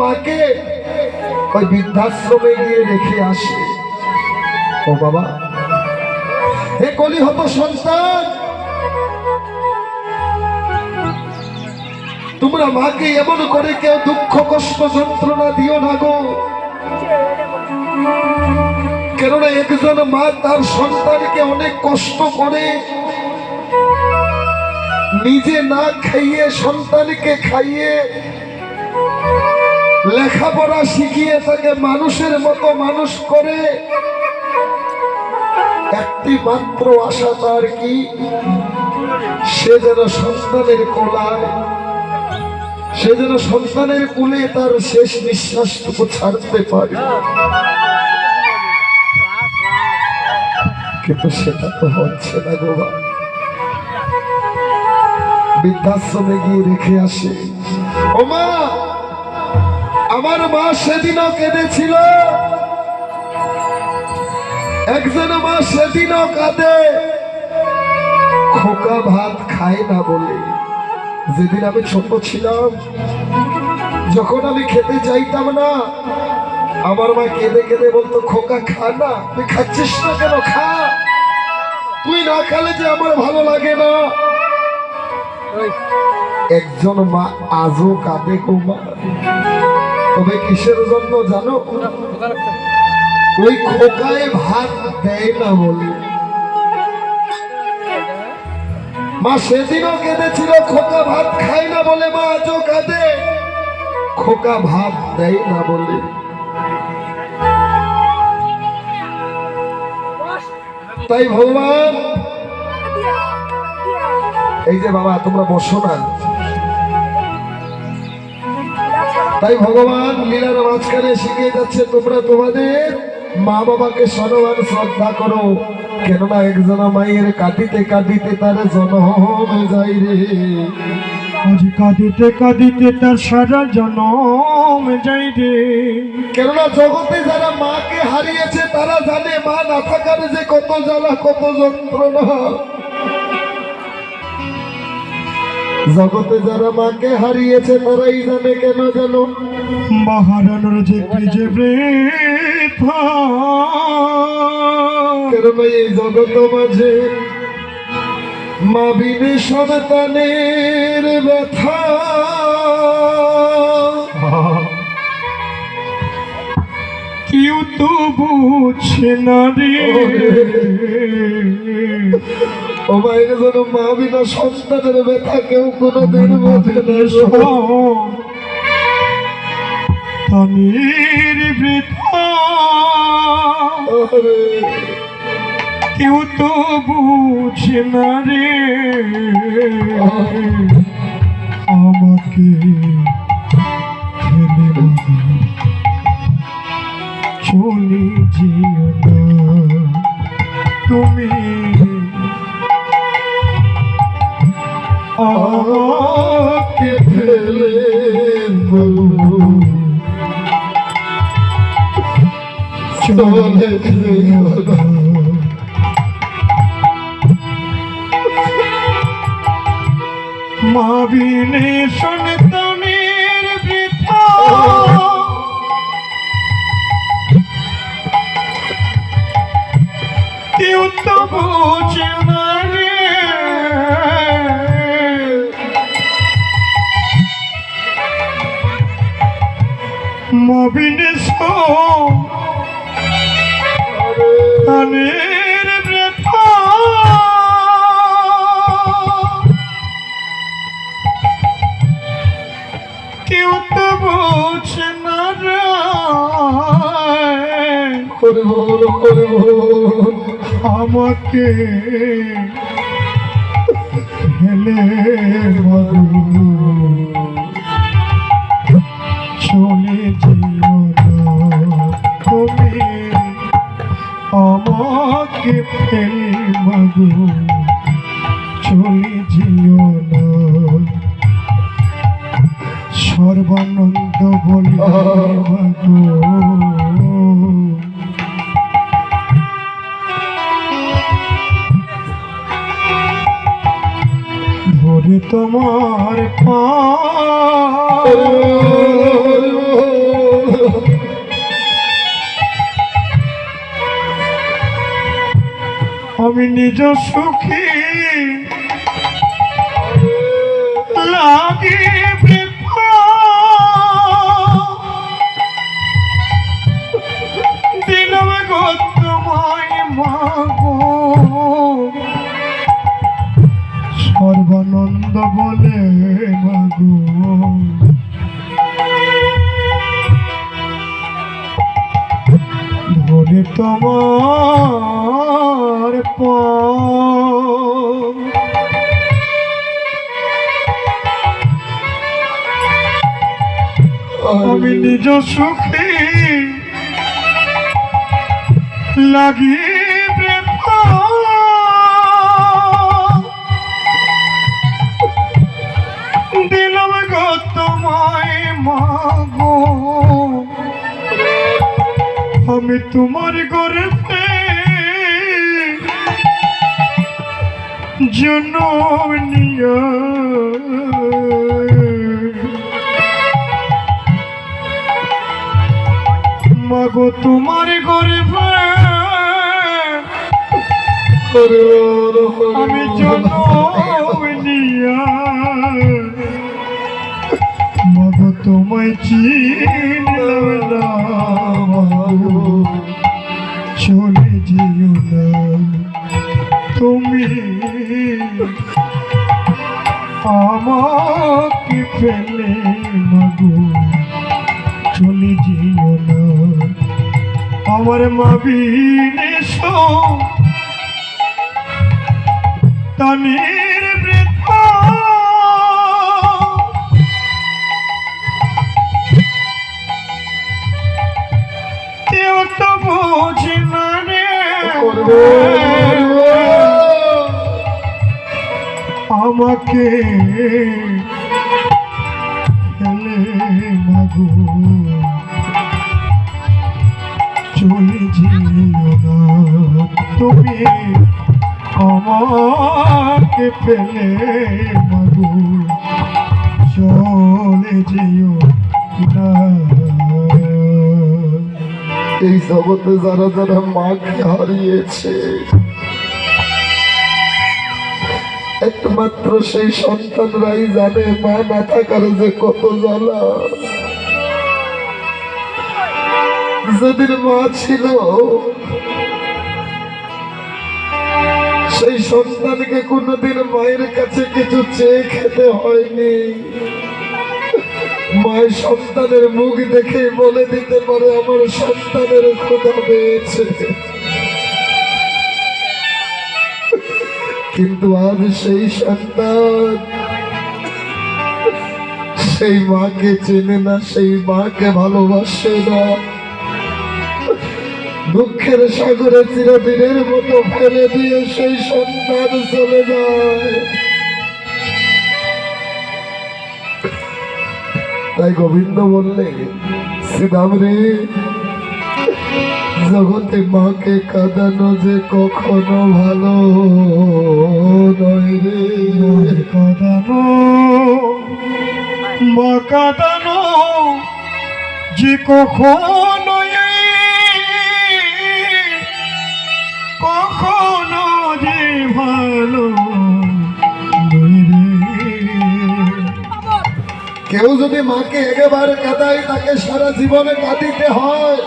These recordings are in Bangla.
মাকে ওই বৃদ্ধাশ্রমে গিয়ে রেখে আসে। ও বাবা, হে কলি হতো সন্তান, তোমরা মাকে এমন করে কেউ দুঃখ, কষ্ট, যন্ত্রণা দিও না গো। কেননা একজন মা তার সন্তানকে অনেক কষ্ট করে। নিজে না খাইয়ে সন্তানকে খাইয়ে লেখাপড়া শিখিয়ে তাকে মানুষের মতো মানুষ করে। একটি মাত্র আশা তার কি? সে যেন সন্তানের কোলায়, সে যেন সন্তানের কুলে তার শেষ নিঃশ্বাসটুকু ছাড়তে পারে। কিন্তু সেটা তো হচ্ছে না গো মা। বৃদ্ধাশ্রমে গিয়ে রেখে আসে। ও মা আমার মা সেদিনও কেঁদেছিল। একজন মা সেদিনও কাঁদে। খোকা ভাত খায় না বলে। যেদিন আমি ছোট ছিলাম, যখন আমি খেতে চাইতাম না, আমার মা কেঁদে কেঁদে বলতো, খোকা, খা না। তুই খাচ্ছিস না কেন? খা। তুই না খেলে যে আমার ভালো লাগে না। একজন মা আজও কাঁদে মা। তবে কিসের জন্য জানো? ওই খোকায় ভাত দেয় না বলে। মা সেদিনও কেঁদেছিল, খোকা ভাত খায় না বলে, মা আজও কাঁদে। খোকা ভাত দেয় না বলে। তাই ভগবান, এই যে বাবা, তোমরা বসো না। তাই ভগবান লীলার মাঝখানে শিখিয়ে যাচ্ছে তোমরা তোমাদের মা বাবাকে সম্মান শ্রদ্ধা করো। কেননা একজন মায়ের কাঁদিতে কাঁদিতে তার জনম যাই রে। আজ কাঁদিতে কাঁদিতে তার সারা জনম যাই রে। কেননা জগতে যারা মাকে হারিয়েছে তারা জানে মা না থাকার যে কত জ্বালা কত যন্ত্রণা। জগতে যারা মাকে হারিয়েছে, তারাই জানে কেন জানো বাহারানোর যে যে এই জগত মাঝে মা বিনে সন্তানের ব্যথা। কেউ তো বুঝছে না রে। ও মায়ের যেন মা বিনা সন্তানের ব্যথা কেউ কোনোদিন বোঝে না তামির বৃথা। কেউ তো বুঝে না রে। আমাকে চলে যেও না। তুমি আমাকে ফেলে চলে যেও না। মা সন্তানের বৃথা কেউ তো বোঝে মা বিনে সন্তানের কেউ তো বোঝে না আমাকে ফেলে তোমার আমি নিজ সুখী লাগিয়ে সর্বানন্দ বলে মাগো ধরে তোমার আমি নিজ সুখী লাগি মাগো। আমি তোমার গর্বে জনম নিয়া মাগো তোমার গর্বে আমি জনম আমাকে ফেলে মাগো। চলে যেও না। আমার মা বিনে তানের কেউ তো বোঝে আমাকে ফেলে মাগো। চলে যেও না তুমি আমাকে ফেলে মাগো। চলে যেও না। এই জগতে যারা যারা মাকে হারিয়েছে একমাত্র সেই সন্তানরাই জানে মা না থাকার যে কত জ্বালা। যেদিন মা ছিল, সেই সন্তানকে কোনোদিন মায়ের কাছে কিছু চেয়ে খেতে হয়নি। মায়ের সন্তানের মুখ দেখে বলে দিতে পারে, আমার সন্তানের খোদা পেয়েছে। কিন্তু আজ সেই সন্তান, সেই মাকে চেনে না, সেই মাকে ভালোবাসে না। দুঃখের সাগরে চিরদিনের মতো ফেলে দিয়ে সেই সন্তান চলে যায়। তাই গোবিন্দ বললে, শ্রীরাম রে জগতে মাকে কাঁদানো যে কখনো ভালো নয় রে। কাদানো মা কাদানো যে কখনো কখনো যে ভালো কেউ যদি মাকে একেবারে কাঁদায় তাকে সারা জীবনে কাঁদিতে হয়।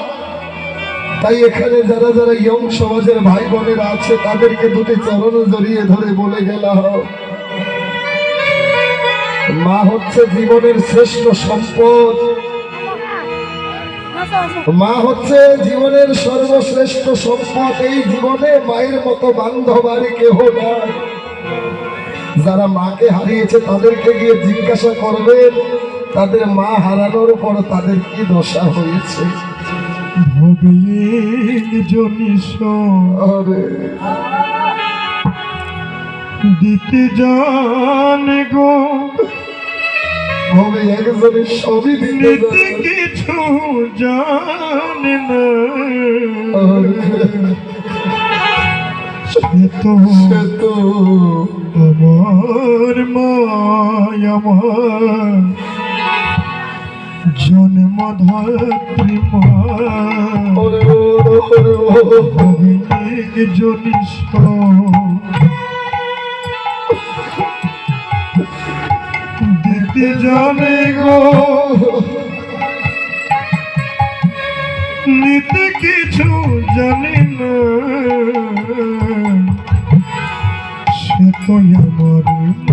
তাই এখানে যারা যারা ইয়ং সমাজের ভাই বোনেরা আছে, তাদেরকে দুটি চরণ জড়িয়ে ধরে বলে গেলাম মা হচ্ছে জীবনের শ্রেষ্ঠ সম্পদ। মা হচ্ছে জীবনের সর্বশ্রেষ্ঠ সম্পদ। এই জীবনে মায়ের মতো বান্ধব আর কেহ নাই। যারা মাকে হারিয়েছে, তাদেরকে গিয়ে জিজ্ঞাসা করবেন, তাদের মা হারানোর পর তাদের কি দশা হয়েছে? ভবিল জনিস আরে। দিতে জান গো। হবে একজনের সবই দিতে। কিছু জানে না। আমার মায় আমার জন্মধাত্রী মা ওরে ও, ওরে ও। ভগিনীক জনিস দিতে জানে গো। নিতে কিছু জানি না। সে তো আমার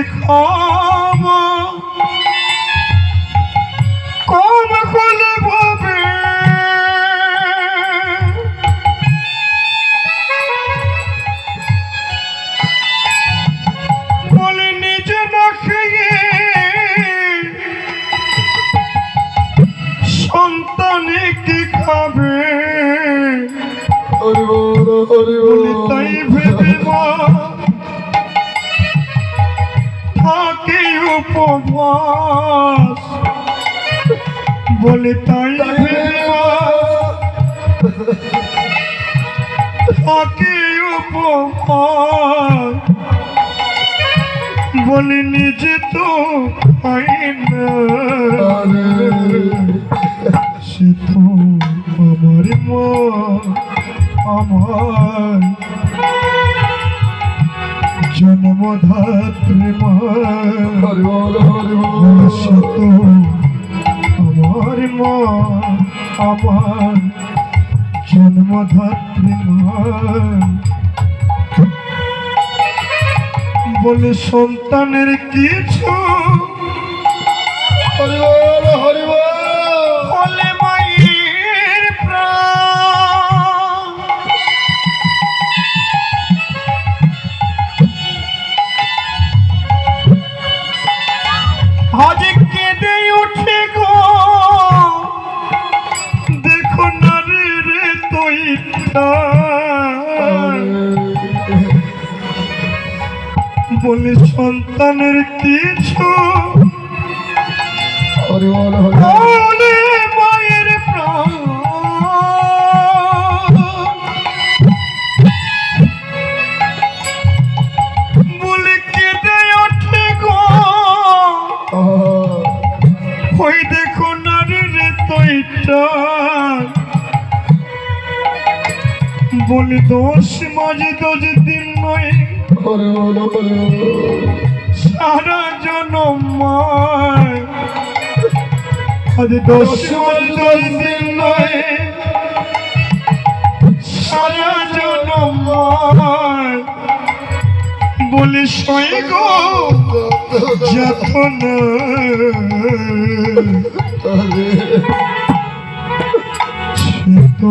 ঘরেতে খাওয়া বলে তাই ভেবে মা বলে নিজে তো খাই না। সে তো আমার মা আমার জন্মধাত্রী মা। সে তো আমার জন্মধাত্রী বলে সন্তানের কিছু? হরি বল বলে মায়ের প্রাণ। আজ কেঁদে বলে সন্তানের কিছু মায়ের প্রাণ। বলে কেঁদে ওঠে গো। ওই দেখো নারী রে তৈটা। বলে দোষ মাঝে দোষ দিন নয়। সারা জনম আজ মাস দশ দিন নয়। সারা জনম বলি সই গো যখন তো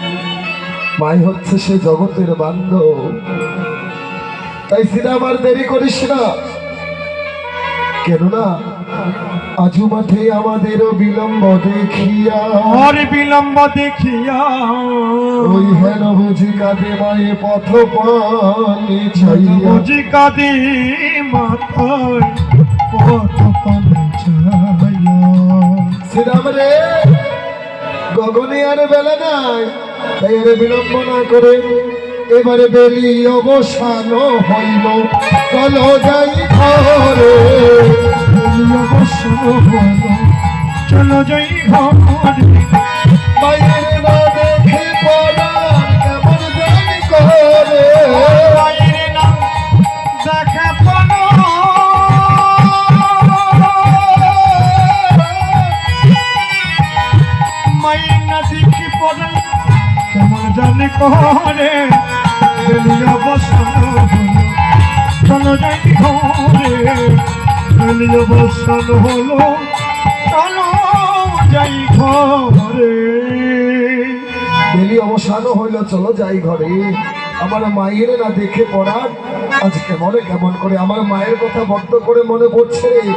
মাই হচ্ছে সে জগতের বান্ধব। তাই আর দেরি করিস না। কেননা আজু মাঠে আমাদেরও বিলম্ব দেখিয়া আর বিলম্ব দেখিয়া ওই হেন বুঝি কাঁদে মায়ে পথ পানি ছাইয়া বুঝি কাঁদে মাথায় পানে শ্রীরাম রে গগনে আর বেলা নাই। তাই আরে বিলম্ব না করে এবারে বেলি অবসান হইল। চলো যাই ঘরে। বেলি অবসান হইল। চলো যাই ঘরে। মায়ের হলো যাই ঘরে। অবসান হইল, চলো যাই ঘরে। আমার মায়ের না দেখে পড়ার। আজ কেমন কেমন করে আমার মায়ের কথা বদ্ধ করে মনে পড়ছে।